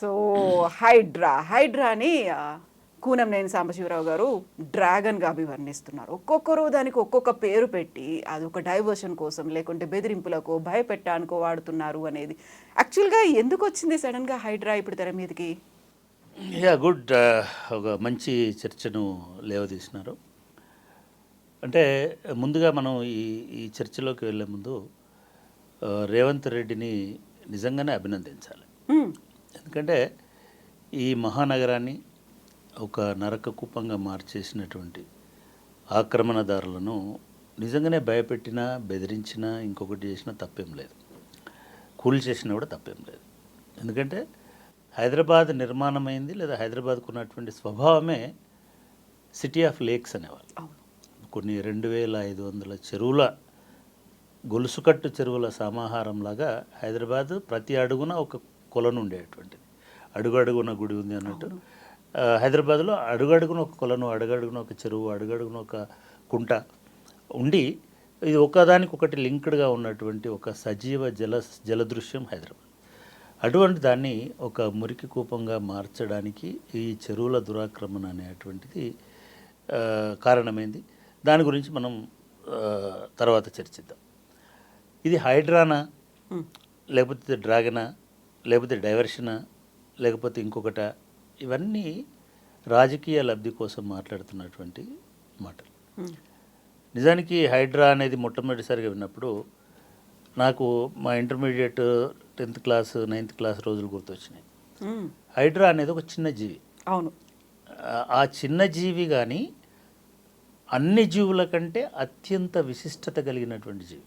So Hydraa. హైడ్రాని ఆ, కూనంనేని సాంబశివరావు గారు డ్రాగన్గా అభివర్ణిస్తున్నారు. ఒక్కొక్కరు దానికి ఒక్కొక్క పేరు పెట్టి అది ఒక డైవర్షన్ కోసం లేకుంటే బెదిరింపులకు భయపెట్టానికో వాడుతున్నారు అనేది. యాక్చువల్గా ఎందుకు వచ్చింది సడన్గా హైడ్రా ఇప్పుడు తెర మీదకి? యా గుడ్ ఒక మంచి చర్చను లేవదీసినారు. అంటే ముందుగా మనం ఈ ఈ చర్చలోకి వెళ్ళే ముందు రేవంత్ రెడ్డిని నిజంగానే అభినందించాలి. ఎందుకంటే ఈ మహానగరాన్ని ఒక నరక కూపంగా మార్చేసినటువంటి ఆక్రమణదారులను నిజంగానే భయపెట్టినా బెదిరించినా ఇంకొకటి చేసినా తప్పేం లేదు. కూల్ చేసినా కూడా తప్పేం లేదు. ఎందుకంటే హైదరాబాద్ నిర్మాణమైంది లేదా హైదరాబాద్కు ఉన్నటువంటి స్వభావమే సిటీ ఆఫ్ లేక్స్ అనేవాళ్ళు. కొన్ని రెండు వేల ఐదు వందల చెరువుల గొలుసుకట్టు చెరువుల సమాహారంలాగా హైదరాబాద్ ప్రతి అడుగున ఒక కొలను ఉండేటువంటిది అడుగు అడుగున గుడి ఉంది అన్నట్టు. హైదరాబాద్లో అడుగడుగున ఒక కొలను అడుగడుగున ఒక చెరువు అడుగడుగున ఒక కుంట ఉండి ఇది ఒకదానికి ఒకటి లింక్డ్గా ఉన్నటువంటి ఒక సజీవ జల జలదృశ్యం హైదరాబాద్. అటువంటి దాన్ని ఒక మురికి కూపంగా మార్చడానికి ఈ చెరువుల దురాక్రమణ అనేటువంటిది కారణమైంది. దాని గురించి మనం తర్వాత చర్చిద్దాం. ఇది హైడ్రానా. లేకపోతే డ్రాగనా? లేకపోతే డైవర్షనా లేకపోతే ఇంకొకట ఇవన్నీ రాజకీయ లబ్ధి కోసం మాట్లాడుతున్నటువంటి మాటలు. నిజానికి హైడ్రా అనేది మొట్టమొదటిసారిగా విన్నప్పుడు నాకు మా intermediate tenth class ninth class రోజులు గుర్తొచ్చినాయి. హైడ్రా అనేది ఒక చిన్న జీవి. అవును. ఆ చిన్న జీవి కానీ అన్ని జీవుల కంటే అత్యంత విశిష్టత కలిగినటువంటి జీవి.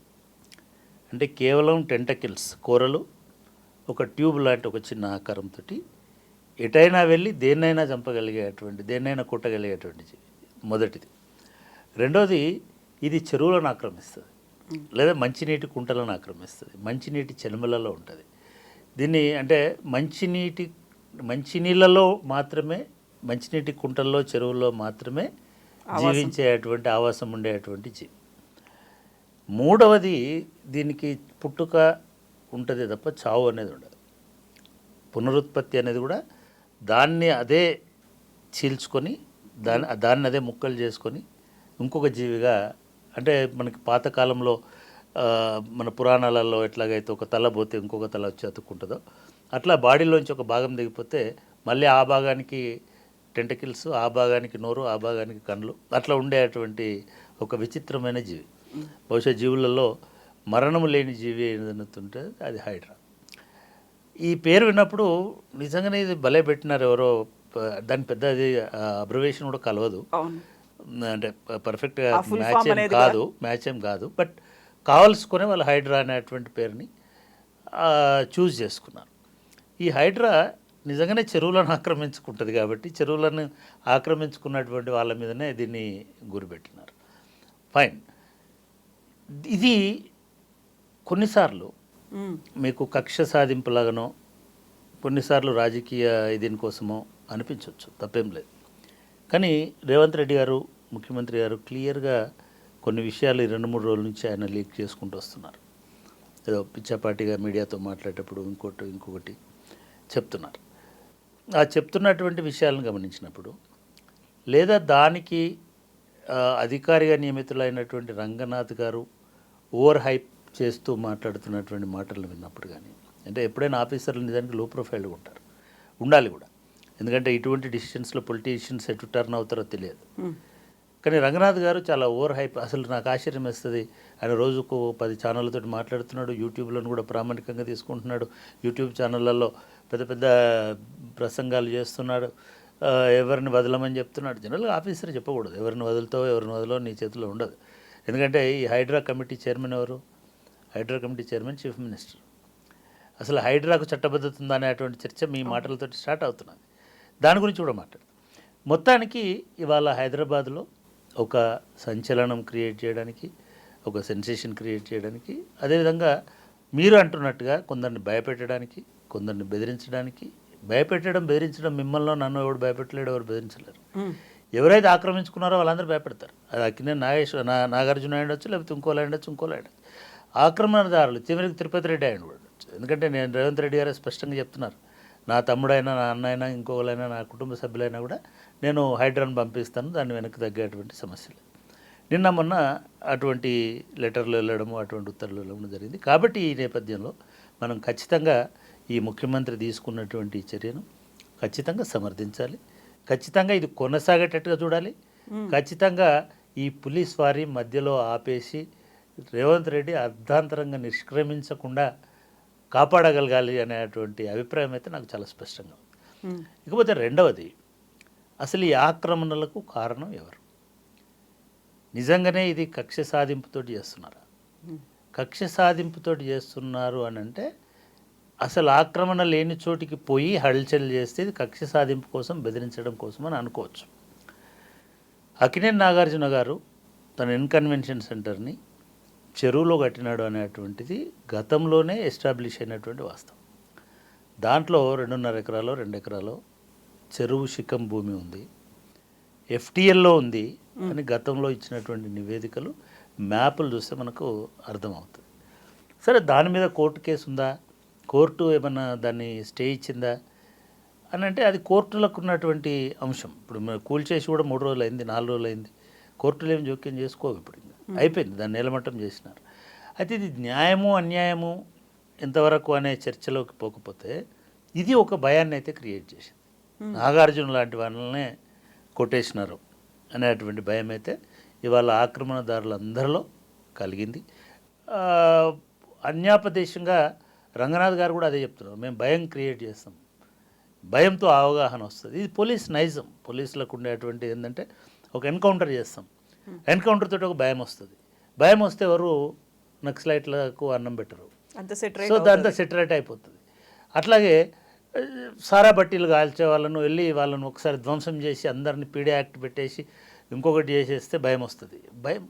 అంటే కేవలం టెంటకిల్స్ కూరలు ఒక ట్యూబ్ లాంటి ఒక చిన్న ఆకారంతో ఎటైనా వెళ్ళి దేన్నైనా చంపగలిగేటువంటి దేన్నైనా కుట్టగలిగేటువంటి మొదటిది. రెండోది ఇది చెరువులను ఆక్రమిస్తుంది. లేదా మంచినీటి కుంటలను ఆక్రమిస్తుంది. మంచినీటి చెనుమలలో ఉంటుంది. దీన్ని అంటే మంచినీటి మంచినీళ్ళలో మాత్రమే మంచినీటి కుంటల్లో చెరువుల్లో మాత్రమే జీవించేటువంటి ఆవాసం ఉండేటువంటి జీవి. మూడవది దీనికి పుట్టుక ఉంటుంది తప్ప చావు అనేది ఉండదు. పునరుత్పత్తి అనేది కూడా దాన్ని అదే చీల్చుకొని దాన్ని దాన్ని అదే ముక్కలు చేసుకొని ఇంకొక జీవిగా అంటే మనకి పాతకాలంలో మన పురాణాలలో ఎట్లాగైతే ఒక తల పోతే ఇంకొక తల వచ్చి అతుక్కుంటుందో అట్లా బాడీలోంచి ఒక భాగం దిగిపోతే మళ్ళీ ఆ భాగానికి టెంటకిల్స్ ఆ భాగానికి నోరు ఆ భాగానికి కండ్లు అట్లా ఉండేటువంటి ఒక విచిత్రమైన జీవి. బహుశా జీవులలో మరణము లేని జీవి ఏదైనా ఉంటే అది హైడ్రా. ఈ పేరు విన్నప్పుడు నిజంగానే ఇది భలే పెట్టినారు ఎవరో దాని పెద్ద అది అబ్రవేషన్ కూడా కలవదు. అంటే పర్ఫెక్ట్గా మ్యాచ్ ఏం కాదు మ్యాచ్ ఏం కాదు. బట్ కావాల్సుకునే వాళ్ళు హైడ్రా అనేటువంటి పేరుని చూస్ చేసుకున్నారు. ఈ హైడ్రా నిజంగానే చెరువులను ఆక్రమించుకుంటుంది కాబట్టి చెరువులను ఆక్రమించుకున్నటువంటి వాళ్ళ మీదనే దీన్ని గురిపెట్టినారు. ఫైన్ ఇది కొన్నిసార్లు. మీకు కక్ష సాధింపులాగానో కొన్నిసార్లు రాజకీయ దీనికోసమో అనిపించవచ్చు తప్పేం లేదు. కానీ రేవంత్ రెడ్డి గారు ముఖ్యమంత్రి గారు క్లియర్గా కొన్ని విషయాలు ఈ రెండు మూడు రోజుల నుంచి ఆయన లీక్ చేసుకుంటూ వస్తున్నారు. ఏదో పిచ్చాపాటిగా మీడియాతో మాట్లాడేటప్పుడు ఇంకోటి ఇంకొకటి చెప్తున్నారు. ఆ చెప్తున్నటువంటి విషయాలను గమనించినప్పుడు లేదా దానికి అధికారిగా నియమితులైనటువంటి రంగనాథ్ గారు ఓవర్ హైప్ చేస్తూ మాట్లాడుతున్నటువంటి మాటలను విన్నప్పుడు కానీ అంటే ఎప్పుడైనా ఆఫీసర్లు నిజానికి లో ప్రొఫైల్గా ఉంటారు. ఉండాలి కూడా. ఎందుకంటే ఇటువంటి డిసిషన్స్లో పొలిటీషియన్స్ ఎటు టర్న్ అవుతారో తెలియదు. కానీ రంగనాథ్ గారు చాలా ఓవర్ హైప్ అసలు నాకు ఆశ్చర్యం వేస్తుంది. ఆయన రోజుకు పది ఛానళ్ళతో మాట్లాడుతున్నాడు యూట్యూబ్లను కూడా ప్రామాణికంగా తీసుకుంటున్నాడు. యూట్యూబ్ ఛానళ్ళల్లో పెద్ద పెద్ద ప్రసంగాలు చేస్తున్నాడు. ఎవరిని వదలమని చెప్తున్నాడు. జనరల్గా ఆఫీసర్ చెప్పకూడదు. ఎవరిని వదులుతావో ఎవరిని వదలో నీ చేతిలో ఉండదు. ఎందుకంటే ఈ హైడ్రా కమిటీ చైర్మన్ ఎవరు? Hydraa committee chairman chief minister. అసలు హైడ్రాకు చట్టబద్ధత ఉందా అనేటువంటి చర్చ మీ మాటలతో స్టార్ట్ అవుతున్నది. దాని గురించి కూడా మాట్లాడు మొత్తానికి ఇవాళ హైదరాబాద్లో ఒక సంచలనం క్రియేట్ చేయడానికి ఒక సెన్సేషన్ క్రియేట్ చేయడానికి అదేవిధంగా మీరు అంటున్నట్టుగా కొందరిని భయపెట్టడానికి కొందరిని బెదిరించడానికి భయపెట్టడం బెదిరించడం మిమ్మల్ని నన్ను ఎవడు భయపెట్టలేడు ఎవరు బెదిరించలేరు. ఎవరైతే ఆక్రమించుకున్నారో వాళ్ళందరూ భయపెడతారు. అది అక్కినే నాగేశ్వర నా నాగార్జున ఉండొచ్చు లేకపోతే ఇంకోలా ఉండొచ్చు ఇంకోలా ఉండొచ్చు. ఆక్రమణదారులు చివరికి తిరుపతి రెడ్డి ఆయన ఎందుకంటే నేను రేవంత్ రెడ్డి గారు స్పష్టంగా చెప్తున్నారు. నా తమ్ముడైనా నా అన్నైనా ఇంకోళ్ళైనా నా కుటుంబ సభ్యులైనా కూడా నేను హైడ్రాన్ పంపిస్తాను దాన్ని వెనక్కి తగ్గేటువంటి సమస్యలు. నిన్న మొన్న అటువంటి లెటర్లు వెళ్ళడము అటువంటి ఉత్తర్వులు వెళ్ళడం జరిగింది. కాబట్టి ఈ నేపథ్యంలో మనం ఖచ్చితంగా ఈ ముఖ్యమంత్రి తీసుకున్నటువంటి చర్యను ఖచ్చితంగా సమర్థించాలి. ఖచ్చితంగా ఇది కొనసాగేటట్టుగా చూడాలి. ఖచ్చితంగా ఈ పులిస్ వారి మధ్యలో ఆపేసి రేవంత్ రెడ్డి అర్ధాంతరంగా నిష్క్రమించకుండా కాపాడగలగాలి అనేటువంటి అభిప్రాయం అయితే నాకు చాలా స్పష్టంగా ఉంది. ఇకపోతే రెండవది అసలు ఈ ఆక్రమణలకు కారణం ఎవరు? నిజంగానే ఇది కక్ష సాధింపుతోటి చేస్తున్నారా? కక్ష సాధింపుతోటి చేస్తున్నారు అని అంటే అసలు ఆక్రమణ లేని చోటికి పోయి హల్చల్ చేస్తే ఇది కక్ష సాధింపు కోసం బెదిరించడం కోసం అని అనుకోవచ్చు. అకినేని నాగార్జున గారు తన ఇన్కన్వెన్షన్ సెంటర్ని చెరువులో కట్టినాడు అనేటువంటిది గతంలోనే ఎస్టాబ్లిష్ అయినటువంటి వాస్తవం. దాంట్లో రెండున్నర ఎకరాలో రెండు ఎకరాలో చెరువు శిఖం భూమి ఉంది. ఎఫ్టిఎల్లో ఉంది అని గతంలో ఇచ్చినటువంటి నివేదికలు మ్యాపులు చూస్తే మనకు అర్థమవుతుంది. సరే దాని మీద కోర్టు కేసు ఉందా? కోర్టు ఏమన్నా దాన్ని స్టే ఇచ్చిందా? అని అంటే అది కోర్టులకు ఉన్నటువంటి అంశం. ఇప్పుడు కూల్చేసి కూడా మూడు రోజులు అయింది నాలుగు రోజులు అయింది కోర్టులు ఏం జోక్యం చేసుకోవు ఇప్పుడు. అయిపోయింది దాన్ని నిలమట్టం చేసినారు. అయితే ఇది న్యాయము అన్యాయము ఎంతవరకు అనే చర్చలోకి పోకపోతే ఇది ఒక భయాన్ని అయితే క్రియేట్ చేసింది. నాగార్జున లాంటి వాళ్ళనే కొట్టేసినారు అనేటువంటి భయం అయితే ఇవాళ ఆక్రమణదారులందరిలో కలిగింది. అన్యాపదేశంగా రంగనాథ్ గారు కూడా అదే చెప్తున్నారు మేము భయం క్రియేట్ చేస్తాం. భయంతో అవగాహన వస్తుంది. ఇది పోలీస్ నైజం. పోలీసులకు ఉండేటువంటి ఏంటంటే ఒక ఎన్కౌంటర్ చేస్తాం. ఎన్కౌంటర్ తోటి ఒక భయం వస్తుంది. భయం వస్తే ఎవరు నక్సలైట్లకు అన్నం పెట్టరు. సో దాంతో సెటరేట్ అయిపోతుంది. అట్లాగే సారా బట్టీలు కాల్చే వాళ్ళను వెళ్ళి వాళ్ళను ఒకసారి ధ్వంసం చేసి అందరిని పీడే యాక్ట్ పెట్టేసి ఇంకొకటి చేసేస్తే భయం వస్తుంది. భయం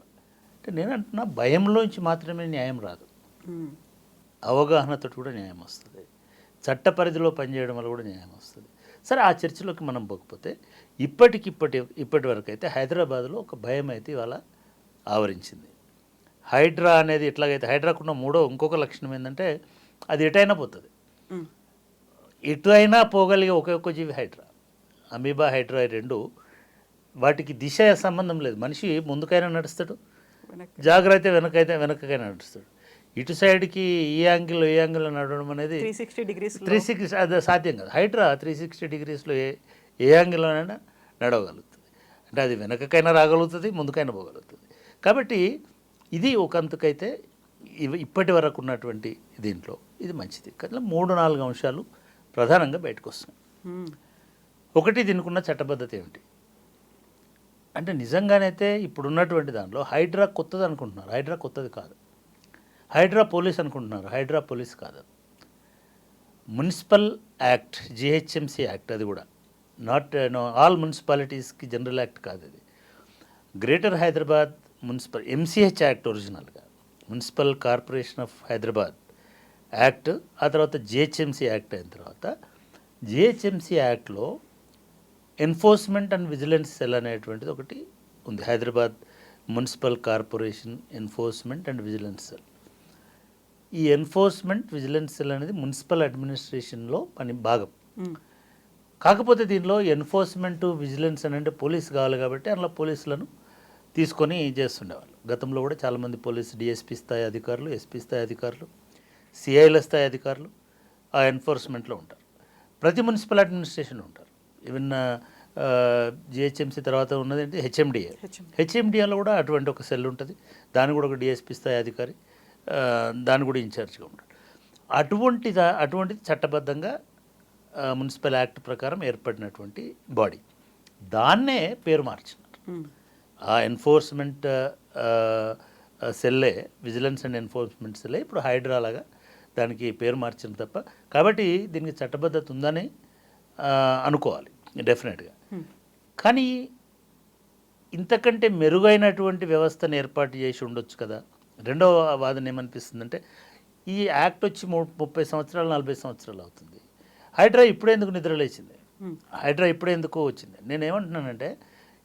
అంటే నేను అంటున్నా భయంలోంచి మాత్రమే న్యాయం రాదు. అవగాహనతో కూడా న్యాయం వస్తుంది. చట్ట పరిధిలో పనిచేయడం వల్ల కూడా న్యాయం వస్తుంది. సరే ఆ చర్చలోకి మనం పోకపోతే ఇప్పటికిప్పటి ఇప్పటి వరకు అయితే హైదరాబాద్లో ఒక భయం అయితే ఇవాళ ఆవరించింది. హైడ్రా అనేది ఎట్లాగైతే హైడ్రాకున్న మూడో ఇంకొక లక్షణం ఏంటంటే అది ఎటైనా పోతుంది. ఎటు అయినా పోగలిగే ఒకే ఒక్క జీవి హైడ్రా. అమీబా హైడ్రా రెండు వాటికి దిశ సంబంధం లేదు. మనిషి ముందుకైనా నడుస్తాడు. జాగ్రత్త వెనకైతే వెనకకైనా నడుస్తాడు. ఇటు సైడ్కి ఈ యాంగిల్ ఈ యాంగిల్ నడవడం అనేది three sixty degrees three sixty అది సాధ్యం కాదు. హైడ్రా త్రీ సిక్స్టీ డిగ్రీస్లో ఏ ఏ యాంగిల్లోనైనా నడవగలుగుతుంది. అంటే అది వెనకకైనా రాగలుగుతుంది ముందుకైనా పోగలుగుతుంది. కాబట్టి ఇది ఒకంతకైతే ఇప్పటి వరకు ఉన్నటువంటి దీంట్లో ఇది మంచిది. కానీ మూడు నాలుగు అంశాలు ప్రధానంగా బయటకు వస్తున్నాయి ఒకటి దీనికి ఉన్న చట్టబద్ధత ఏమిటి? అంటే నిజంగానైతే ఇప్పుడు ఉన్నటువంటి దాంట్లో హైడ్రా కొత్తది అనుకుంటున్నారు. హైడ్రా కొత్తది కాదు. హైడ్రా పోలీస్ అనుకుంటున్నారు. హైడ్రా పోలీస్ కాదు. మున్సిపల్ యాక్ట్ జిహెచ్ఎంసీ యాక్ట్ అది కూడా. నాట్ నో ఆల్ మున్సిపాలిటీస్కి జనరల్ యాక్ట్ కాదు అది greater Hyderabad municipal MCH act ఒరిజినల్గా. Municipal corporation of Hyderabad act ఆ తర్వాత జిహెచ్ఎంసీ యాక్ట్ అయిన తర్వాత జిహెచ్ఎంసీ యాక్ట్లో ఎన్ఫోర్స్మెంట్ అండ్ విజిలెన్స్ సెల్ అనేటువంటిది ఒకటి ఉంది. Hyderabad municipal corporation enforcement and vigilance cell. ఈ ఎన్ఫోర్స్మెంట్ విజిలెన్స్ సెల్ అనేది మున్సిపల్ అడ్మినిస్ట్రేషన్లో పని భాగం. కాకపోతే దీనిలో ఎన్ఫోర్స్మెంట్ విజిలెన్స్ అని అంటే పోలీస్ కావాలి కాబట్టి అందులో పోలీసులను తీసుకొని చేస్తుండేవాళ్ళు. గతంలో కూడా చాలామంది పోలీస్ డిఎస్పీ స్థాయి అధికారులు ఎస్పీ స్థాయి అధికారులు సిఐల స్థాయి అధికారులు ఆ ఎన్ఫోర్స్మెంట్లో ఉంటారు. ప్రతి మున్సిపల్ అడ్మినిస్ట్రేషన్ ఉంటారు. ఈవెన్ జిహెచ్ఎంసీ తర్వాత ఉన్నది ఏంటి? హెచ్ఎండిఏ. హెచ్ఎండిఏలో కూడా అటువంటి ఒక సెల్ ఉంటుంది. దాని కూడా ఒక డిఎస్పీ స్థాయి అధికారి. దాని కూడా ఇన్ఛార్జ్గా ఉంటాడు. అటువంటి అటువంటిది చట్టబద్ధంగా మున్సిపల్ యాక్ట్ ప్రకారం ఏర్పడినటువంటి బాడీ. దాన్నే పేరు మార్చినారు. ఆ ఎన్ఫోర్స్మెంట్ సెల్లే విజిలెన్స్ అండ్ ఎన్ఫోర్స్మెంట్ సెల్లే ఇప్పుడు హైడ్రా లాగా దానికి పేరు మార్చింది తప్ప కాబట్టి దీనికి చట్టబద్ధత ఉందని అనుకోవాలి డెఫినెట్గా. కానీ ఇంతకంటే మెరుగైనటువంటి వ్యవస్థను ఏర్పాటు చేసి ఉండొచ్చు కదా. రెండవ వాదన ఏమనిపిస్తుందంటే ఈ యాక్ట్ వచ్చి ము- ముప్పై సంవత్సరాలు నలభై సంవత్సరాలు అవుతుంది. హైడ్రా ఇప్పుడే ఎందుకు నిద్ర లేచింది? హైడ్రా ఇప్పుడే ఎందుకు వచ్చింది? నేను ఏమంటున్నానంటే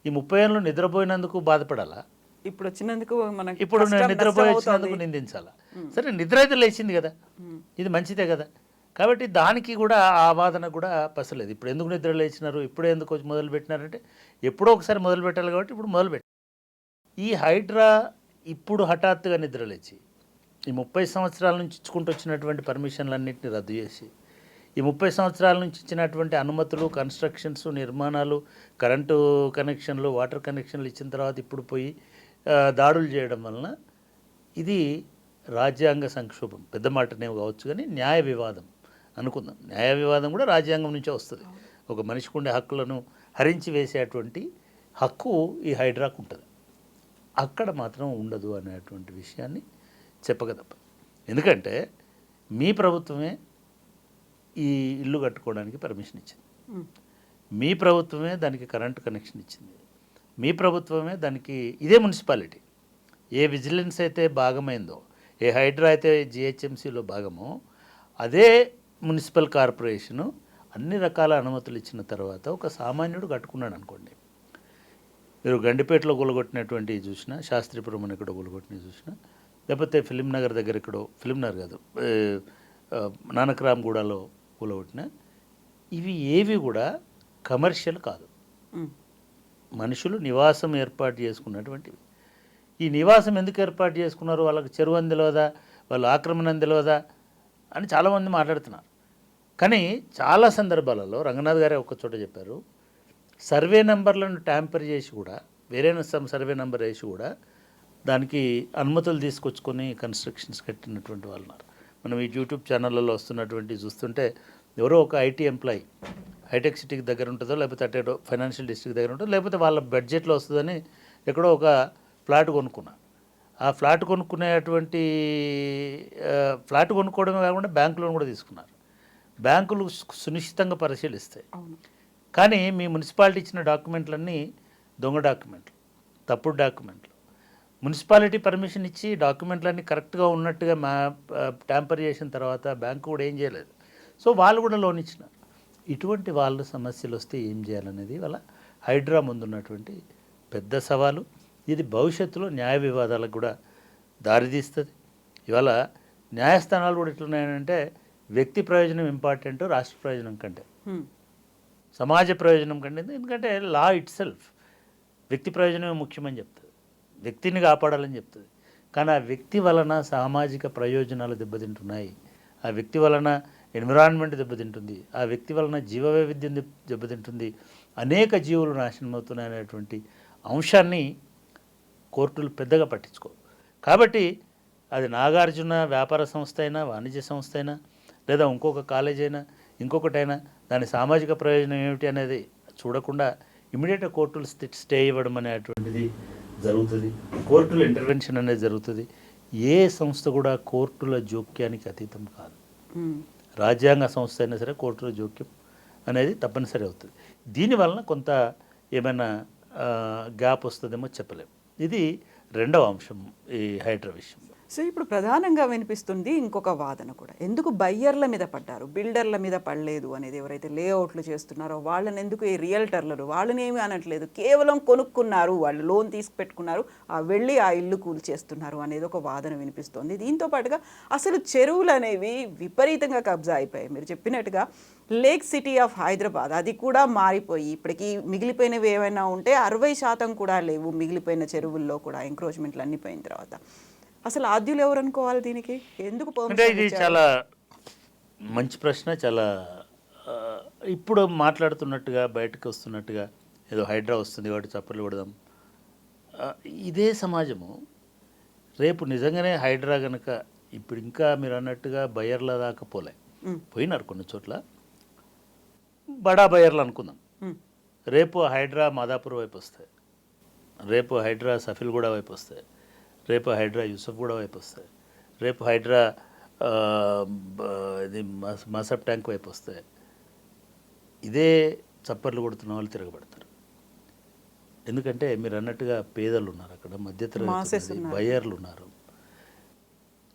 ఈ ముప్పై ఏళ్ళు నిద్రపోయినందుకు బాధపడాలా? ఇప్పుడు వచ్చినందుకు మనకి ఇప్పుడు నిద్రపోయి వచ్చినందుకు. నిందించాలా? సరే నిద్ర అయితే లేచింది కదా. ఇది మంచిదే కదా. కాబట్టి దానికి కూడా ఆ వాదన కూడా పసలేదు. ఇప్పుడు ఎందుకు నిద్ర లేచినారు? ఇప్పుడు ఎందుకు మొదలు పెట్టినారంటే ఎప్పుడో ఒకసారి మొదలు పెట్టాలి కాబట్టి ఇప్పుడు మొదలు పెట్టి ఈ హైడ్రా ఇప్పుడు హఠాత్తుగా నిద్రలేచి ఈ ముప్పై సంవత్సరాల నుంచి ఇచ్చుకుంటూ వచ్చినటువంటి పర్మిషన్లన్నింటినీ రద్దు చేసి ఈ ముప్పై సంవత్సరాల నుంచి ఇచ్చినటువంటి అనుమతులు కన్స్ట్రక్షన్స్ నిర్మాణాలు కరెంటు కనెక్షన్లు వాటర్ కనెక్షన్లు ఇచ్చిన తర్వాత ఇప్పుడు పోయి దాడులు చేయడం వలన ఇది రాజ్యాంగ సంక్షోభం. పెద్ద మాటనే కావచ్చు కానీ న్యాయ వివాదం అనుకుందాం. న్యాయ వివాదం కూడా రాజ్యాంగం నుంచే వస్తుంది. ఒక మనిషికి ఉండే హక్కులను హరించి వేసేటువంటి హక్కు ఈ హైడ్రాకు ఉంటుంది. అక్కడ మాత్రం ఉండదు అనేటువంటి విషయాన్ని చెప్పక తప్ప ఎందుకంటే మీ ప్రభుత్వమే ఈ ఇల్లు కట్టుకోవడానికి పర్మిషన్ ఇచ్చింది. మీ ప్రభుత్వమే దానికి కరెంట్ కనెక్షన్ ఇచ్చింది. మీ ప్రభుత్వమే దానికి ఇదే మున్సిపాలిటీ ఏ విజిలెన్స్ అయితే భాగమైందో ఏ హైడ్రా అయితే జిహెచ్ఎంసీలో భాగమో అదే మున్సిపల్ కార్పొరేషను అన్ని రకాల అనుమతులు ఇచ్చిన తర్వాత ఒక సామాన్యుడు కట్టుకున్నాడు అనుకోండి మీరు గండిపేటలో కూలగొట్టినటువంటి చూసినా శాస్త్రీపురం అని ఇక్కడ కూలగొట్టినవి చూసినా లేకపోతే ఫిలిం నగర్ దగ్గర ఎక్కడో ఫిలిం నగర్ కాదు నానక్రామ్గూడలో కూలగొట్టిన ఇవి ఏవి కూడా కమర్షియల్ కాదు. మనుషులు నివాసం ఏర్పాటు చేసుకున్నటువంటివి. ఈ నివాసం ఎందుకు ఏర్పాటు చేసుకున్నారు? వాళ్ళకి చెరువు అని తెలియదా వాళ్ళు ఆక్రమణ అని తెలియదా అని చాలామంది మాట్లాడుతున్నారు. కానీ చాలా సందర్భాలలో రంగనాథ్ గారే ఒక చోట చెప్పారు సర్వే నెంబర్లను ట్యాంపర్ చేసి కూడా వేరే సర్వే నెంబర్ వేసి కూడా దానికి అనుమతులు తీసుకొచ్చుకొని కన్స్ట్రక్షన్స్ కట్టినటువంటి వాళ్ళు ఉన్నారు. మనం ఈ యూట్యూబ్ ఛానళ్ళలో వస్తున్నటువంటి చూస్తుంటే ఎవరో ఒక ఐటీ ఎంప్లాయీ హైటెక్ సిటీకి దగ్గర ఉంటుందో లేకపోతే అటేటో ఫైనాన్షియల్ డిస్ట్రిక్ట్ దగ్గర ఉంటుందో లేకపోతే వాళ్ళ బడ్జెట్లో వస్తుందని ఎక్కడో ఒక ఫ్లాట్ కొనుక్కున్నా. ఆ ఫ్లాట్ కొనుక్కునేటువంటి ఫ్లాట్ కొనుక్కోవడమే కాకుండా బ్యాంక్ లోన్ కూడా తీసుకున్నారు. బ్యాంకులు సునిశ్చితంగా పరిశీలిస్తాయి కానీ మీ మున్సిపాలిటీ ఇచ్చిన డాక్యుమెంట్లన్నీ దొంగ డాక్యుమెంట్లు తప్పుడు డాక్యుమెంట్లు. మున్సిపాలిటీ పర్మిషన్ ఇచ్చి డాక్యుమెంట్లన్నీ కరెక్ట్గా ఉన్నట్టుగా మా ట్యాంపర్ చేసిన తర్వాత బ్యాంకు కూడా ఏం చేయలేదు. సో వాళ్ళు కూడా లోన్ ఇచ్చినారు ఇటువంటి వాళ్ళ సమస్యలు వస్తే ఏం చేయాలనేది వాళ్ళ హైడ్రా ముందున్నటువంటి పెద్ద సవాలు. ఇది భవిష్యత్తులో న్యాయ వివాదాలకు కూడా దారితీస్తుంది. ఇవాళ న్యాయస్థానాలు కూడా ఎట్లున్నాయంటే వ్యక్తి ప్రయోజనం ఇంపార్టెంట్ రాష్ట్ర ప్రయోజనం కంటే. సమాజ ప్రయోజనం కంటే ఎందుకంటే లా ఇట్ సెల్ఫ్ వ్యక్తి ప్రయోజనమే ముఖ్యమని చెప్తుంది. వ్యక్తిని కాపాడాలని చెప్తుంది. కానీ ఆ వ్యక్తి వలన సామాజిక ప్రయోజనాలు దెబ్బతింటున్నాయి. ఆ వ్యక్తి వలన ఎన్విరాన్మెంట్ దెబ్బతింటుంది. ఆ వ్యక్తి వలన జీవ వైవిధ్యం దెబ్బతింటుంది. అనేక జీవులు నాశనం అవుతున్నాయి అనేటువంటి అంశాన్ని కోర్టులు పెద్దగా పట్టించుకో. కాబట్టి అది నాగార్జున వ్యాపార సంస్థ అయినా వాణిజ్య సంస్థ అయినా లేదా ఇంకొక కాలేజ్ అయినా ఇంకొకటైనా దాని సామాజిక ప్రయోజనం ఏమిటి అనేది చూడకుండా ఇమీడియట్గా కోర్టులు స్టే- స్టే ఇవ్వడం అనేటువంటిది జరుగుతుంది. కోర్టుల ఇంటర్వెన్షన్ అనేది జరుగుతుంది. ఏ సంస్థ కూడా కోర్టుల జోక్యానికి అతీతం కాదు. రాజ్యాంగ సంస్థ అయినా సరే కోర్టుల జోక్యం అనేది తప్పనిసరి అవుతుంది. దీనివలన కొంత ఏమైనా గ్యాప్ వస్తుందేమో చెప్పలేము ఇది రెండవ అంశం ఈ హైడ్రా విషయం. సో ఇప్పుడు ప్రధానంగా వినిపిస్తుంది ఇంకొక వాదన కూడా. ఎందుకు బయ్యర్ల మీద పడ్డారు? బిల్డర్ల మీద పడలేదు అనేది ఎవరైతే లేఅవుట్లు చేస్తున్నారో వాళ్ళని ఎందుకు ఈ రియల్టర్లు వాళ్ళని ఏమి అనట్లేదు. కేవలం కొనుక్కున్నారు వాళ్ళు లోన్ తీసి పెట్టుకున్నారు ఆ వెళ్ళి ఆ ఇల్లు కూల్చేస్తున్నారు అనేది ఒక వాదన వినిపిస్తోంది. దీంతో పాటుగా అసలు చెరువులు అనేవి విపరీతంగా కబ్జా అయిపోయాయి. మీరు చెప్పినట్టుగా లేక్ సిటీ ఆఫ్ హైదరాబాద్ అది కూడా మారిపోయి ఇప్పటికి మిగిలిపోయినవి ఏమైనా ఉంటే అరవై శాతం కూడా లేవు మిగిలిపోయిన చెరువుల్లో కూడా ఎంక్రోచ్మెంట్లు అన్నీ పోయిన తర్వాత. అసలు ఆద్యులు ఎవరు అనుకోవాలి దీనికి? ఎందుకు అంటే ఇది? చాలా మంచి ప్రశ్న చాలా ఇప్పుడు మాట్లాడుతున్నట్టుగా బయటకు వస్తున్నట్టుగా ఏదో హైడ్రా వస్తుంది కాబట్టి చప్పట్లు కొడదాం. ఇదే సమాజము. రేపు నిజంగానే హైడ్రా గనక ఇప్పుడు ఇంకా మీరు అన్నట్టుగా బయర్ల దాకా పోలే. పోయినారు కొన్ని చోట్ల. బడా బయర్లు అనుకుందాం. రేపు హైడ్రా మాదాపూర్ వైపు వస్తాయి. రేపు హైడ్రా సఫిల్గూడ వైపు వస్తాయి. రేపు హైడ్రా యూసఫ్గూడ వైపు వస్తాయి. రేపు హైడ్రా ఇది మస్- మసబ్ ట్యాంక్ వైపు వస్తాయి. ఇదే చప్పర్లు కొడుతున్న వాళ్ళు తిరగబడతారు. ఎందుకంటే మీరు అన్నట్టుగా పేదలు ఉన్నారు అక్కడ మధ్యతరగతి. బయ్యర్లు ఉన్నారు.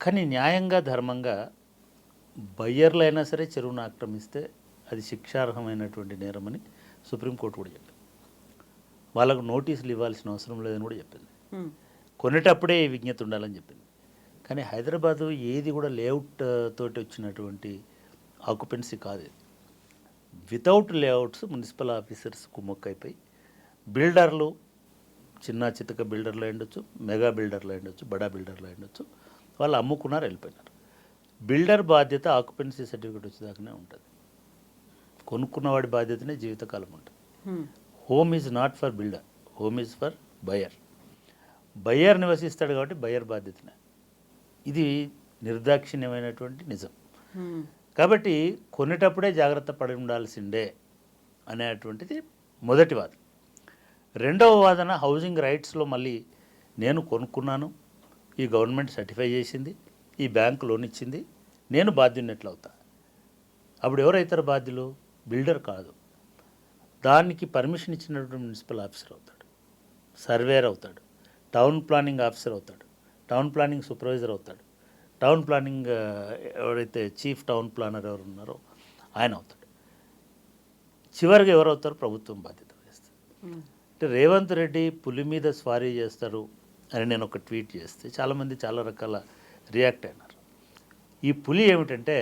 కానీ న్యాయంగా ధర్మంగా బయ్యర్లు అయినా సరే చెరువును ఆక్రమిస్తే అది శిక్షార్హమైనటువంటి నేరమని సుప్రీంకోర్టు కూడా చెప్పింది. వాళ్ళకు నోటీసులు ఇవ్వాల్సిన అవసరం లేదని కూడా చెప్పింది. కొనేటప్పుడే విజ్ఞత ఉండాలని చెప్పింది. కానీ హైదరాబాదు ఏది కూడా లేఅవుట్ తోటి వచ్చినటువంటి ఆక్యుపెన్సీ కాదు వితౌట్ లేఅవుట్స్ మున్సిపల్ ఆఫీసర్స్ కుమ్మక్కైపోయి బిల్డర్లు చిన్న చితక బిల్డర్లు ఉండొచ్చు మెగా బిల్డర్లు ఉండొచ్చు బడా బిల్డర్లు ఉండొచ్చు వాళ్ళు అమ్ముకున్నారు వెళ్ళిపోయినారు. బిల్డర్ బాధ్యత ఆక్యుపెన్సీ సర్టిఫికేట్ వచ్చేదాకానే ఉంటుంది. కొనుక్కున్నవాడి బాధ్యతనే జీవితకాలం ఉంటుంది. హ్మ్. Home is not for builder home is for buyer buyer నివసిస్తాడు కాబట్టి బయర్ బాధ్యతనే. ఇది నిర్దాక్షిణ్యమైనటువంటి నిజం. కాబట్టి కొనేటప్పుడే జాగ్రత్త పడి ఉండాల్సిందే అనేటువంటిది మొదటి వాదన. రెండవ వాదన హౌసింగ్ రైట్స్లో మళ్ళీ నేను కొనుక్కున్నాను ఈ గవర్నమెంట్ సర్టిఫై చేసింది ఈ బ్యాంక్ లోన్ ఇచ్చింది నేను బాధ్యున్నట్లు అవుతా అప్పుడు ఎవరైతారు బాధ్యులు? బిల్డర్ కాదు. దానికి పర్మిషన్ ఇచ్చినటువంటి మున్సిపల్ ఆఫీసర్ అవుతాడు సర్వేయర్ అవుతాడు. టౌన్ ప్లానింగ్ ఆఫీసర్ అవుతాడు టౌన్ ప్లానింగ్ సూపర్వైజర్ అవుతాడు టౌన్ ప్లానింగ్ ఎవరైతే చీఫ్ టౌన్ ప్లానర్ ఎవరు ఉన్నారో ఆయన అవుతాడు చివరిగా ఎవరు అవుతారు ప్రభుత్వం బాధ్యత వహిస్తుంది హ్మ్. అంటే రేవంత్ రెడ్డి పులి మీద స్వారీ చేస్తారు అని నేను ఒక ట్వీట్ చేస్తే చాలామంది చాలా రకాల రియాక్ట్ అయినారు ఈ పులి ఏమిటంటే.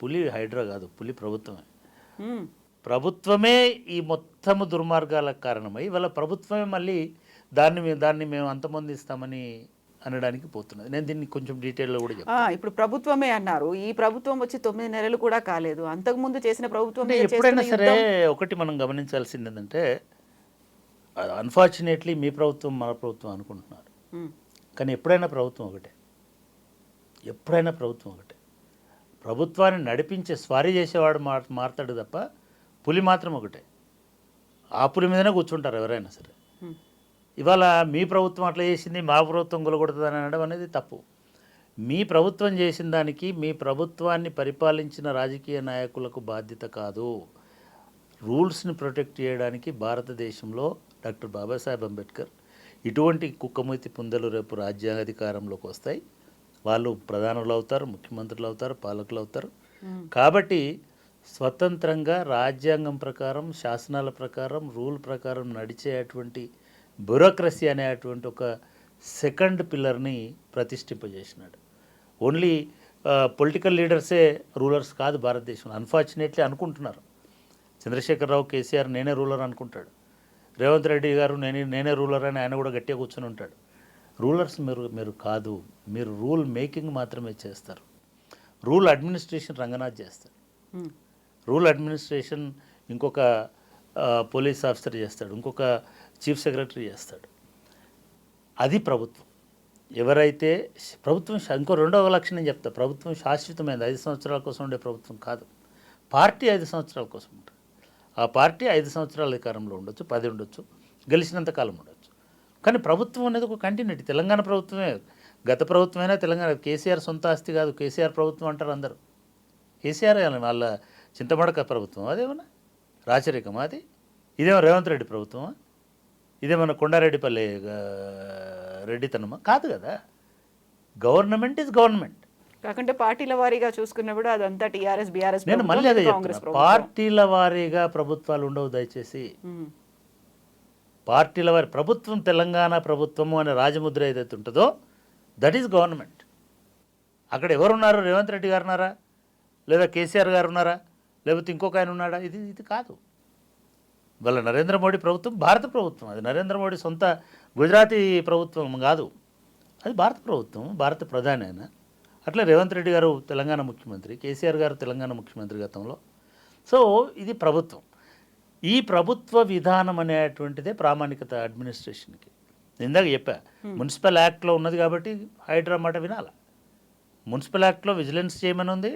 పులి హైడ్రా కాదు పులి ప్రభుత్వమే. ప్రభుత్వమే ఈ మొత్తము దుర్మార్గాలకు కారణమై వాళ్ళ ప్రభుత్వమే మళ్ళీ దాన్ని దాన్ని మేము అంతమొందిస్తామని అనడానికి పోతున్నది. నేను దీన్ని కొంచెం డీటెయిల్లో కూడా చెప్తాను. ఇప్పుడు ప్రభుత్వమే అన్నారు. ఈ ప్రభుత్వం వచ్చి తొమ్మిది నెలలు కూడా కాలేదు. అంతకుముందు చేసిన ప్రభుత్వం ఎప్పుడైనా సరే ఒకటి మనం గమనించాల్సింది ఏంటంటే అన్ఫార్చునేట్లీ మీ ప్రభుత్వం మన ప్రభుత్వం అనుకుంటున్నారు. కానీ ఎప్పుడైనా ప్రభుత్వం ఒకటే. ఎప్పుడైనా ప్రభుత్వం ఒకటే. ప్రభుత్వాన్ని నడిపించే స్వారీ చేసేవాడు మార్ మారతాడు తప్ప పులి మాత్రం ఒకటే. ఆ పులి మీదనే కూర్చుంటారు ఎవరైనా సరే. ఇవాళ మీ ప్రభుత్వం అట్లా చేసింది మా ప్రభుత్వం కొలగొడుతుందని అనడం అనేది తప్పు. మీ ప్రభుత్వం చేసిన దానికి మీ ప్రభుత్వాన్ని పరిపాలించిన రాజకీయ నాయకులకు బాధ్యత కాదు. రూల్స్ని ప్రొటెక్ట్ చేయడానికి భారతదేశంలో డాక్టర్ బాబాసాహెబ్ అంబేద్కర్ ఇటువంటి కుక్కమూతి పుందలు రేపు రాజ్యాంగాధికారంలోకి వస్తాయి. వాళ్ళు ప్రధానులు అవుతారు ముఖ్యమంత్రులు అవుతారు పాలకులు అవుతారు. కాబట్టి స్వతంత్రంగా రాజ్యాంగం ప్రకారం శాసనాల ప్రకారం రూల్ ప్రకారం నడిచేటువంటి బ్యూరోక్రసీ అనేటువంటి ఒక సెకండ్ పిల్లర్ని ప్రతిష్ఠింపజేసినాడు. ఓన్లీ పొలిటికల్ లీడర్సే రూలర్స్ కాదు భారతదేశంలో. అన్ఫార్చునేట్లీ అనుకుంటున్నారు. చంద్రశేఖరరావు కేసీఆర్ నేనే రూలర్ అనుకుంటాడు. రేవంత్ రెడ్డి గారు నేనే నేనే రూలర్ అని ఆయన కూడా గట్టిగా కూర్చొని ఉంటాడు. రూలర్స్ మీరు మీరు కాదు. మీరు రూల్ మేకింగ్ మాత్రమే చేస్తారు. రూల్ అడ్మినిస్ట్రేషన్ రంగనాథ్ చేస్తారు హ్మ్. రూల్ అడ్మినిస్ట్రేషన్ ఇంకొక పోలీస్ ఆఫీసర్ చేస్తాడు. ఇంకొక చీఫ్ సెక్రటరీ చేస్తాడు. అది ప్రభుత్వం. ఎవరైతే శ- ప్రభుత్వం ఇంకో రెండవ లక్షణం చెప్తా. ప్రభుత్వం శాశ్వతమైనది. ఐదు సంవత్సరాల కోసం ఉండే ప్రభుత్వం కాదు. పార్టీ ఐదు సంవత్సరాల కోసం ఉంటుంది. ఆ పార్టీ ఐదు సంవత్సరాల అధికారంలో ఉండొచ్చు పది ఉండొచ్చు గెలిచినంత కాలం ఉండొచ్చు. కానీ ప్రభుత్వం అనేది ఒక కంటిన్యూటీ తెలంగాణ ప్రభుత్వమే. గత ప్రభుత్వమైనా తెలంగాణ కేసీఆర్ సొంత ఆస్తి కాదు. కేసీఆర్ ప్రభుత్వం అంటారు అందరూ. కేసీఆర్ వాళ్ళ చింతమడక ప్రభుత్వం. అదేమన్నా? రాచరికమా అది? ఇదేమో రేవంత్ రెడ్డి ప్రభుత్వమా? ఇదేమన్నా కొండారెడ్డిపల్లి ఆ, రెడ్డితనమా? కాదు కదా. Government is government. కాకుంటే పార్టీల వారీగా చూసుకున్నప్పుడు అదంతా టీఆర్ఎస్ బీఆర్ఎస్ నేను మళ్ళీ అదే పార్టీల వారీగా ప్రభుత్వాలు ఉండవు దయచేసి. పార్టీల వారి ప్రభుత్వం తెలంగాణ ప్రభుత్వము అనే రాజముద్ర ఏదైతే ఉంటుందో దట్ ఈస్ గవర్నమెంట్. అక్కడ ఎవరున్నారు? రేవంత్ రెడ్డి గారు ఉన్నారా లేదా కేసీఆర్ గారు ఉన్నారా లేకపోతే ఇంకొక ఆయన ఉన్నాడా? ఇది ఇది కాదు. వాళ్ళ నరేంద్ర మోడీ ప్రభుత్వం భారత ప్రభుత్వం. అది నరేంద్ర మోడీ సొంత గుజరాతీ ప్రభుత్వం కాదు. అది భారత ప్రభుత్వం భారత ప్రధాని ఆయన. అట్లా రేవంత్ రెడ్డి గారు తెలంగాణ ముఖ్యమంత్రి కేసీఆర్ గారు తెలంగాణ ముఖ్యమంత్రి గతంలో. సో ఇది ప్రభుత్వం. ఈ ప్రభుత్వ విధానం అనేటువంటిదే ప్రామాణికత అడ్మినిస్ట్రేషన్కి. ఇందాక చెప్పా మున్సిపల్ యాక్ట్లో ఉన్నది కాబట్టి హైడ్రా మాట వినాల. మున్సిపల్ యాక్ట్లో విజిలెన్స్ చేయమని ఉంది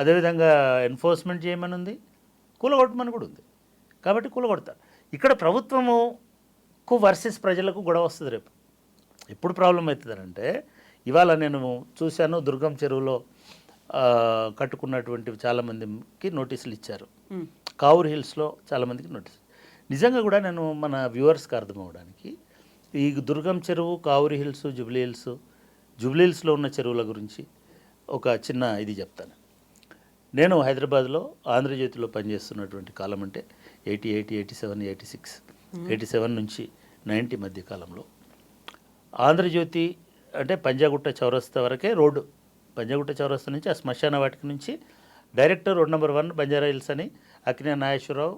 అదేవిధంగా ఎన్ఫోర్స్మెంట్ చేయమని ఉంది కూలగొట్టమని కూడా ఉంది. కాబట్టి కూలగొడతారు. ఇక్కడ ప్రభుత్వముకు వర్సెస్ ప్రజలకు గొడవ వస్తుంది రేపు. ఎప్పుడు ప్రాబ్లం అవుతుందంటే ఇవాళ నేను చూశాను దుర్గం చెరువులో కట్టుకున్నటువంటి చాలామందికి నోటీసులు ఇచ్చారు. కావూర్ హిల్స్లో చాలామందికి నోటీస్. నిజంగా కూడా నేను మన వ్యూవర్స్కి అర్థం అవ్వడానికి ఈ దుర్గం చెరువు కావూరి హిల్స్ జుబ్లీ హిల్స్ జుబ్లీ హిల్స్లో ఉన్న చెరువుల గురించి ఒక చిన్న ఇది చెప్తాను. నేను హైదరాబాద్లో ఆంధ్రజ్యోతిలో పనిచేస్తున్నటువంటి కాలం అంటే eighty eighty eighty seven eighty six eighty seven నుంచి నైంటీ మధ్య కాలంలో. ఆంధ్రజ్యోతి అంటే పంజాగుట్ట చౌరస్తా వరకే రోడ్డు. పంజాగుట్ట చౌరస్తా నుంచి ఆ శ్మశాన వాటిక నుంచి director road number one Banjara hills అని అక్కినే నాగేశ్వరరావు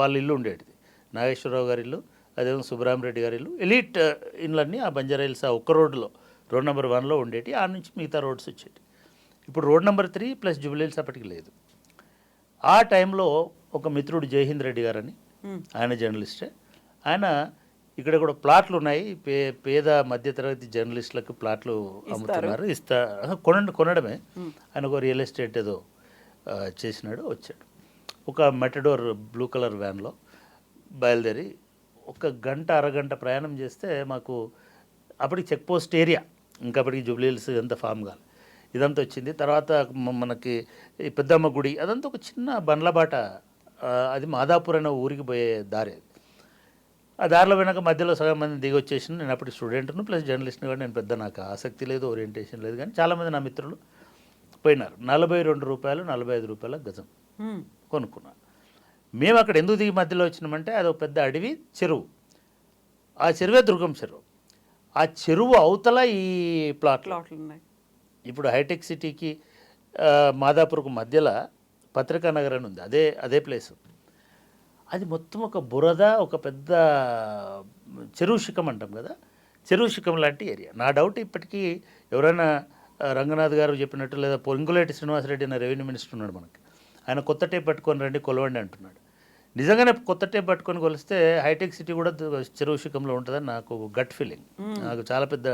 వాళ్ళ ఇల్లు ఉండేటిది. నాగేశ్వరరావు గారి ఇల్లు అదేవిధంగా సుబ్బరామరెడ్డి గారి ఇల్లు ఎలీట్ ఆ, ఇళ్ళన్నీ ఆ బంజారా హిల్స్ ఆ ఒక్క రోడ్లో రోడ్ నెంబర్ వన్లో ఉండేటి. ఆ నుంచి మిగతా రోడ్స్ వచ్చేటి. ఇప్పుడు road number three plus Jubilee hills అప్పటికి లేదు. ఆ టైంలో ఒక మిత్రుడు జయహింద్ రెడ్డి గారని. ఆయన జర్నలిస్టే. ఆయన ఇక్కడ కూడా ప్లాట్లు ఉన్నాయి పే పేద మధ్యతరగతి జర్నలిస్టులకు ప్లాట్లు అమ్ముతున్నారు. ఇస్తా ఆహా, కొన కొనడమే. ఆయన ఒక రియల్ ఎస్టేట్ ఏదో చేసినాడు వచ్చాడు. ఒక మెటడోర్ బ్లూ కలర్ వ్యాన్లో బయలుదేరి ఒక గంట అరగంట ప్రయాణం చేస్తే మాకు అప్పటికి చెక్ పోస్ట్ ఏరియా. ఇంకా అప్పటికి జూబ్లీ హిల్స్ ఇదంతా ఫామ్ కాదు ఇదంతా వచ్చింది. తర్వాత మనకి పెద్దమ్మ గుడి అదంతా ఒక చిన్న బండ్లబాట అది మాదాపూర్ అనే ఊరికి పోయే దారి అది. ఆ దారిలో వెనక మధ్యలో సగం మంది దిగి వచ్చేసిన నేను అప్పుడు స్టూడెంట్ను ప్లస్ జర్నలిస్ట్ని కూడా నేను పెద్ద నాకు ఆసక్తి లేదు ఓరియంటేషన్ లేదు కానీ చాలామంది నా మిత్రులు పోయినారు. నలభై రెండు రూపాయలు నలభై ఐదు రూపాయల గజం. కొనుక్కున్నాను మేము అక్కడ ఎందుకు దిగి మధ్యలో వచ్చినామంటే అది ఒక పెద్ద అడవి చెరువు. ఆ చెరువే దుర్గం చెరువు. ఆ చెరువు అవతల ఈ ప్లాట్లు. ఇప్పుడు హైటెక్ సిటీకి మాదాపూర్కు మధ్యలో పత్రికా నగర్ అని ఉంది. అదే అదే ప్లేస్ అది మొత్తం ఒక బురద ఒక పెద్ద చెరువు శిఖం అంటాం కదా. చెరువు శిఖం లాంటి ఏరియా నా డౌట్ ఇప్పటికీ ఎవరైనా రంగనాథ్ గారు చెప్పినట్టు లేదా పొంగులేటి శ్రీనివాసరెడ్డి అనే రెవెన్యూ మినిస్టర్ ఉన్నాడు మనకి. ఆయన కొత్త టేప్ పట్టుకొని రండి కొలవండి అంటున్నాడు. నిజంగానే కొత్త టేప్ పట్టుకొని కొలిస్తే హైటెక్ సిటీ కూడా చెరువు శిఖంలో ఉంటుందని నాకు గట్ ఫీలింగ్ నాకు చాలా పెద్ద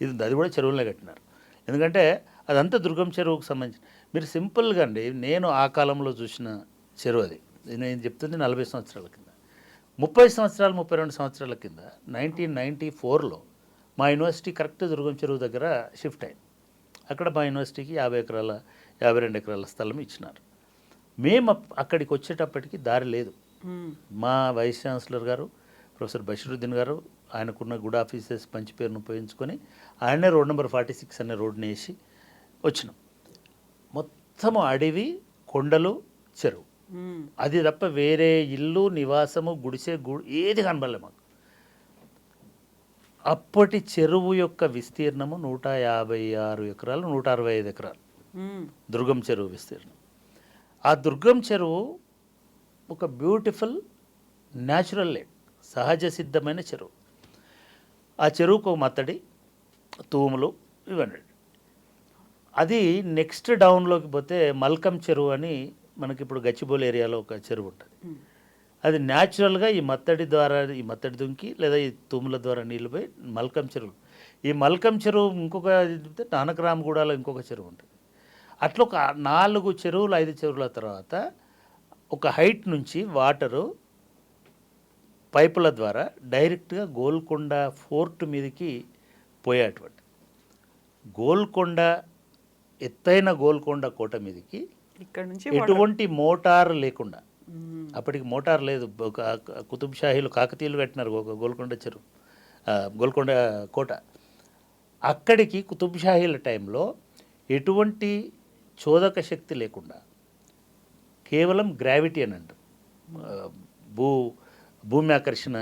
ఇది ఉంది. అది కూడా చెరువులనే కట్టినారు. ఎందుకంటే అదంతా దుర్గం చెరువుకు సంబంధించి మీరు సింపుల్గా అండి నేను ఆ కాలంలో చూసిన చెరువు అది. నేను చెప్తుంది నలభై సంవత్సరాల కింద. ముప్పై సంవత్సరాలు ముప్పై రెండు సంవత్సరాల కింద నైన్టీన్ నైంటీ ఫోర్లో మా యూనివర్సిటీ కరెక్ట్ దుర్గం చెరువు దగ్గర షిఫ్ట్ అయింది. అక్కడ మా యూనివర్సిటీకి యాభై ఎకరాల యాభై రెండు ఎకరాల స్థలం ఇచ్చినారు. మేము అక్కడికి వచ్చేటప్పటికి దారి లేదు. మా వైస్ ఛాన్సలర్ గారు ప్రొఫెసర్ బషీరుద్దీన్ గారు ఆయనకున్న గుడ్ ఆఫీసెస్ పంచి పేరును ఉపయోగించుకొని ఆయనే రోడ్ నెంబర్ ఫార్టీ సిక్స్ అనే రోడ్ని వేసి వచ్చినాం. మొత్తము అడవి కొండలు చెరువు. అది తప్ప వేరే ఇల్లు నివాసము గుడిసె గుడి ఏది కనబడలే మాకు. అప్పటి చెరువు యొక్క విస్తీర్ణము నూట యాభై ఆరు ఎకరాలు నూట అరవై ఐదు ఎకరాలు. దుర్గం చెరువు విస్తీర్ణం. ఆ దుర్గం చెరువు ఒక బ్యూటిఫుల్ న్యాచురల్ లేక్ సహజ సిద్ధమైన చెరువు. ఆ చెరువుకు మత్తడి తూములు ఇవన్నీ. అది నెక్స్ట్ డౌన్లోకి పోతే మల్కం చెరువు అని మనకి ఇప్పుడు గచ్చిబౌలి ఏరియాలో ఒక చెరువు ఉంటుంది. అది న్యాచురల్గా ఈ మత్తడి ద్వారా ఈ మత్తడి దుంకి లేదా ఈ తూముల ద్వారా నీళ్ళు పోయి మల్కం చెరువు. ఈ మల్కం చెరువు ఇంకొక నానకరామగూడలో ఇంకొక చెరువు ఉంటుంది. అట్లా ఒక నాలుగు చెరువులు ఐదు చెరువుల తర్వాత ఒక హైట్ నుంచి వాటరు పైపుల ద్వారా డైరెక్ట్గా గోల్కొండ ఫోర్ట్ మీదకి పోయేటువంటి. గోల్కొండ ఎత్తైన గోల్కొండ కోట మీదకి ఇక్కడ నుంచి ఎటువంటి మోటార్ లేకుండా. అప్పటికి మోటార్ లేదు. కుతుబ్ షాహీలు కాకతీయులు కట్టినారు గోల్కొండ చెరువు గోల్కొండ కోట. అక్కడికి కుతుబ్ షాహీల టైంలో ఎటువంటి చోదక శక్తి లేకుండా కేవలం గ్రావిటీ అని అంటాం ఆ, భూ భూమి ఆకర్షణ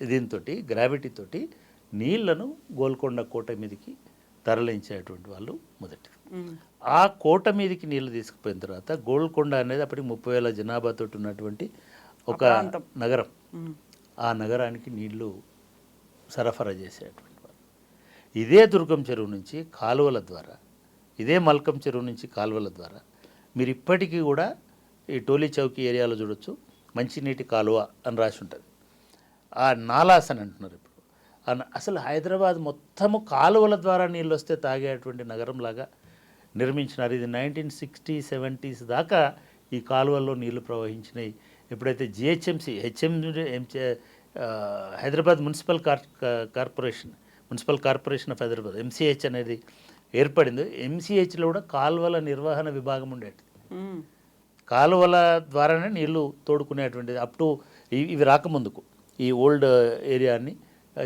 దీంతో గ్రావిటీతోటి నీళ్ళను గోల్కొండ కోట మీదకి తరలించేటువంటి వాళ్ళు మొదటి. ఆ కోట మీదకి నీళ్ళు తీసుకుపోయిన తర్వాత గోల్కొండ అనేది అప్పటికి ముప్పై వేల జనాభాతో ఉన్నటువంటి ఒక. నగరం. ఆ నగరానికి నీళ్ళు సరఫరా చేసేటువంటి వాళ్ళు. ఇదే దుర్గం చెరువు నుంచి కాలువల ద్వారా ఇదే మల్కం చెరువు నుంచి కాలువల ద్వారా మీరు ఇప్పటికీ కూడా ఈ టోలీ చౌకీ ఏరియాలో చూడొచ్చు. మంచినీటి కాలువ అని రాసి ఉంటుంది. ఆ నాలాస్ అని అంటున్నారు ఇప్పుడు. అసలు హైదరాబాద్ మొత్తము కాలువల ద్వారా నీళ్ళు వస్తే తాగేటువంటి నగరంలాగా నిర్మించినారు. ఇది నైన్టీన్ సిక్స్టీ సెవెంటీస్ దాకా ఈ కాలువల్లో నీళ్ళు ప్రవహించినాయి. ఎప్పుడైతే GHMC HM Hyderabad municipal car corporation municipal corporation of Hyderabad MCH అనేది ఏర్పడింది. ఎంసీహెచ్లో కూడా కాలువల నిర్వహణ విభాగం ఉండేది. కాలువల ద్వారానే నీళ్ళు తోడుకునేటువంటిది. అప్ టు ఇవి రాకముందుకు ఈ ఓల్డ్ ఏరియాని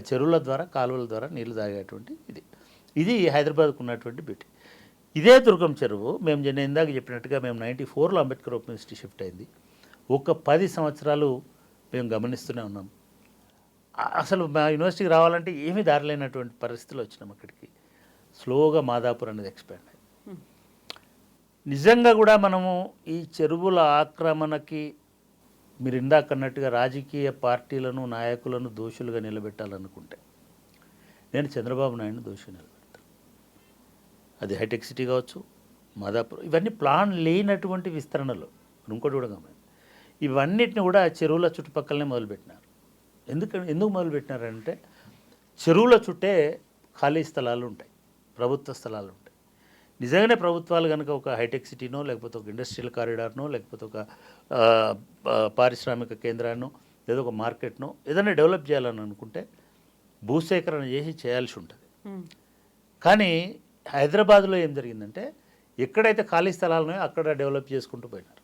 చెరువుల ద్వారా కాలువల ద్వారా నీళ్ళు తాగేటువంటి ఇది. ఇది హైదరాబాద్కు ఉన్నటువంటి బ్యూటీ. ఇదే దుర్గం చెరువు మేము నేను ఇందాక చెప్పినట్టుగా మేము నైంటీ ఫోర్లో అంబేద్కర్ ఓపెన్ యూనివర్సిటీ షిఫ్ట్ అయింది. ఒక పది సంవత్సరాలు మేము గమనిస్తూనే ఉన్నాం. అసలు మా యూనివర్సిటీకి రావాలంటే ఏమీ దారిలేనటువంటి పరిస్థితులు వచ్చినాం అక్కడికి. స్లోగా మాదాపూర్ అనేది ఎక్స్పాండ్ అయింది. నిజంగా కూడా మనము ఈ చెరువుల ఆక్రమణకి మీరు ఇందాక అన్నట్టుగా రాజకీయ పార్టీలను నాయకులను దోషులుగా నిలబెట్టాలనుకుంటే నేను చంద్రబాబు నాయుడుని దోషి నిలబెడతాను అది హైటెక్ సిటీ కావచ్చు మాదాపూర్ ఇవన్నీ ప్లాన్ లేనటువంటి విస్తరణలు. ఇంకోటి కూడా గమనించండి ఇవన్నిటిని కూడా చెరువుల చుట్టుపక్కలనే మొదలుపెట్టినారు. ఎందుకు ఎందుకు మొదలుపెట్టినారంటే చెరువుల చుట్టే ఖాళీ స్థలాలు ఉంటాయి ప్రభుత్వ స్థలాలు ఉంటాయి. నిజంగానే ప్రభుత్వాలు కనుక ఒక హైటెక్ సిటీనో లేకపోతే ఒక ఇండస్ట్రియల్ కారిడార్నో లేకపోతే ఒక పారిశ్రామిక కేంద్రాన్నో లేదా ఒక మార్కెట్నో ఏదైనా డెవలప్ చేయాలని అనుకుంటే భూసేకరణ చేసి చేయాల్సి ఉంటుంది. కానీ హైదరాబాద్లో ఏం జరిగిందంటే ఎక్కడైతే ఖాళీ స్థలాలు ఉన్నాయో అక్కడ డెవలప్ చేసుకుంటూ పోయినారు.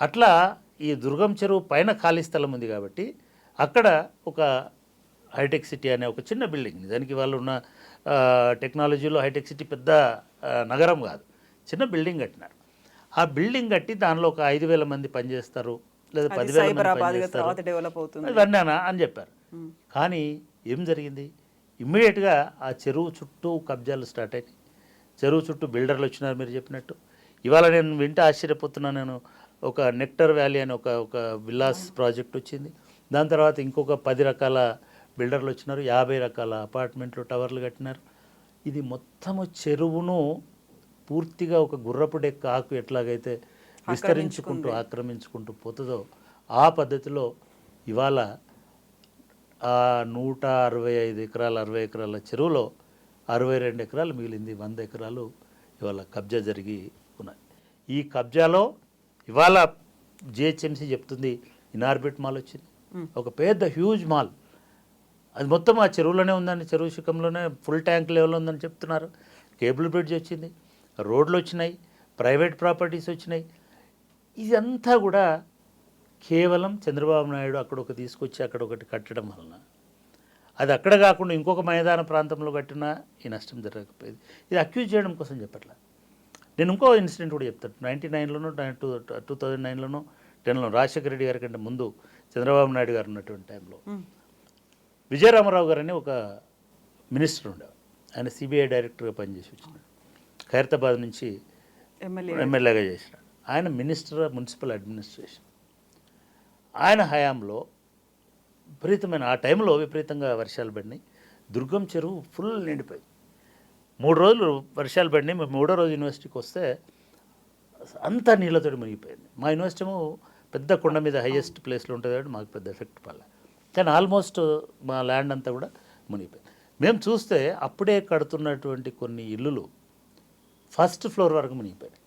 అట్లా ఈ దుర్గం చెరువు పైన ఖాళీ స్థలం ఉంది కాబట్టి అక్కడ ఒక హైటెక్ సిటీ అనే ఒక చిన్న బిల్డింగ్ దానికి వాళ్ళు ఉన్న టెక్నాలజీలో హైటెక్ సిటీ పెద్ద నగరం కాదు. చిన్న బిల్డింగ్ కట్టినారు. ఆ బిల్డింగ్ కట్టి దానిలో ఒక ఐదు వేల మంది పనిచేస్తారు లేదా పదివేల మంది పనిచేస్తారు. తర్వాత డెవలప్ అవుతుంది. ఇవన్నీ అనా చెప్పారు. కానీ ఏం జరిగింది? ఇమ్మీడియట్గా ఆ చెరువు చుట్టూ కబ్జాలు స్టార్ట్ అయినాయి. చెరువు చుట్టూ బిల్డర్లు వచ్చినారు మీరు చెప్పినట్టు. ఇవాళ నేను వింటే ఆశ్చర్యపోతున్నా నేను. ఒక నెక్టర్ వ్యాలీ అని ఒక ఒక విల్లాస్ ప్రాజెక్ట్ వచ్చింది. దాని తర్వాత ఇంకొక పది రకాల బిల్డర్లు వచ్చినారు. యాభై రకాల అపార్ట్మెంట్లు టవర్లు కట్టినారు. ఇది మొత్తము చెరువును పూర్తిగా ఒక గుర్రపు డెక్క ఆకు ఎట్లాగైతే విస్తరించుకుంటూ ఆక్రమించుకుంటూ పోతుందో ఆ పద్ధతిలో ఇవాళ ఆ నూట అరవై ఐదు ఎకరాల అరవై ఎకరాల చెరువులో అరవై రెండు ఎకరాలు మిగిలింది వంద ఎకరాలు ఇవాళ కబ్జా జరిగి ఉన్నాయి. ఈ కబ్జాలో ఇవాళ జిహెచ్ఎంసీ చెప్తుంది ఇనార్బిట్ మాల్ వచ్చింది. ఒక పెద్ద హ్యూజ్ మాల్. అది మొత్తం ఆ చెరువులోనే ఉందండి చెరువు శిఖంలోనే ఫుల్ ట్యాంక్ లెవెల్ ఉందని చెప్తున్నారు. కేబుల్ బ్రిడ్జ్ వచ్చింది రోడ్లు వచ్చినాయి ప్రైవేట్ ప్రాపర్టీస్ వచ్చినాయి. ఇదంతా కూడా కేవలం చంద్రబాబు నాయుడు అక్కడ ఒక తీసుకొచ్చి అక్కడ ఒకటి కట్టడం వలన అది అక్కడ కాకుండా ఇంకొక మైదాన ప్రాంతంలో కట్టినా ఈ నష్టం జరగకపోయేది. ఇది అక్యూజ్ చేయడం కోసం చెప్పట్లా. నేను ఇంకో ఇన్సిడెంట్ కూడా చెప్తాను నైంటీ నైన్లోనూ టూ టూ థౌజండ్ నైన్లోనూ టెన్లో రాజశేఖర రెడ్డి గారి కంటే ముందు చంద్రబాబు నాయుడు గారు ఉన్నటువంటి టైంలో. విజయరామరావు గారు అని ఒక మినిస్టర్ ఉండేవారు. ఆయన సిబిఐ డైరెక్టర్గా పనిచేసి వచ్చినాడు. ఖైరతాబాద్ నుంచి ఎమ్మెల్యే ఎమ్మెల్యేగా చేసినాడు. ఆయన మినిస్టర్ ఆఫ్ మున్సిపల్ అడ్మినిస్ట్రేషన్. ఆయన హయాంలో విపరీతమైన ఆ టైంలో విపరీతంగా వర్షాలు పడినాయి. దుర్గం చెరువు ఫుల్ నిండిపోయింది. మూడు రోజులు వర్షాలు పడినాయి. మేము మూడో రోజు యూనివర్సిటీకి వస్తే అంతా నీళ్ళతోటి మునిగిపోయింది. మా యూనివర్సిటీ ఏమో పెద్ద కొండ మీద హైయెస్ట్ ప్లేస్లో ఉంటుంది కాబట్టి మాకు పెద్ద ఎఫెక్ట్ పడలే. కానీ ఆల్మోస్ట్ మా ల్యాండ్ అంతా కూడా మునిగిపోయింది. మేము చూస్తే అప్పుడే కడుతున్నటువంటి కొన్ని ఇల్లులు ఫస్ట్ ఫ్లోర్ వరకు మునిగిపోయినాయి.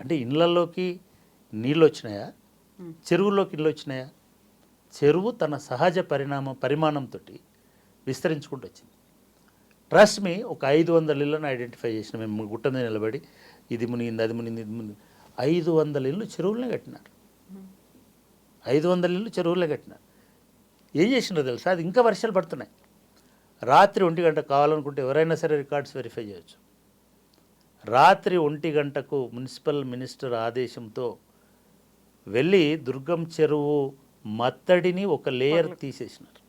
అంటే ఇళ్ళల్లోకి నీళ్ళు వచ్చినాయా? చెరువుల్లోకి ఇళ్ళు వచ్చినాయా? చెరువు తన సహజ పరిణామ పరిమాణంతో విస్తరించుకుంటూ వచ్చింది. ట్రస్ట్ మీ ఒక ఐదు వందల ఇళ్ళను ఐడెంటిఫై చేసిన మేము గుట్ట మీద నిలబడి ఇది మునిగింది అది మునిగింది ఇది మునిగింది. ఐదు వందల ఇళ్ళు చెరువులనే కట్టినారు. ఐదు వందల ఇళ్ళు చెరువులే కట్టినారు. ఏం చేసినారో తెలుసా? అది ఇంకా వర్షాలు పడుతున్నాయి. రాత్రి ఒంటి గంట కావాలనుకుంటే ఎవరైనా సరే రికార్డ్స్ వెరిఫై చేయొచ్చు. రాత్రి ఒంటి గంటకు మున్సిపల్ మినిస్టర్ ఆదేశంతో వెళ్ళి దుర్గం చెరువు మత్తడిని ఒక లేయర్ తీసేసినారు.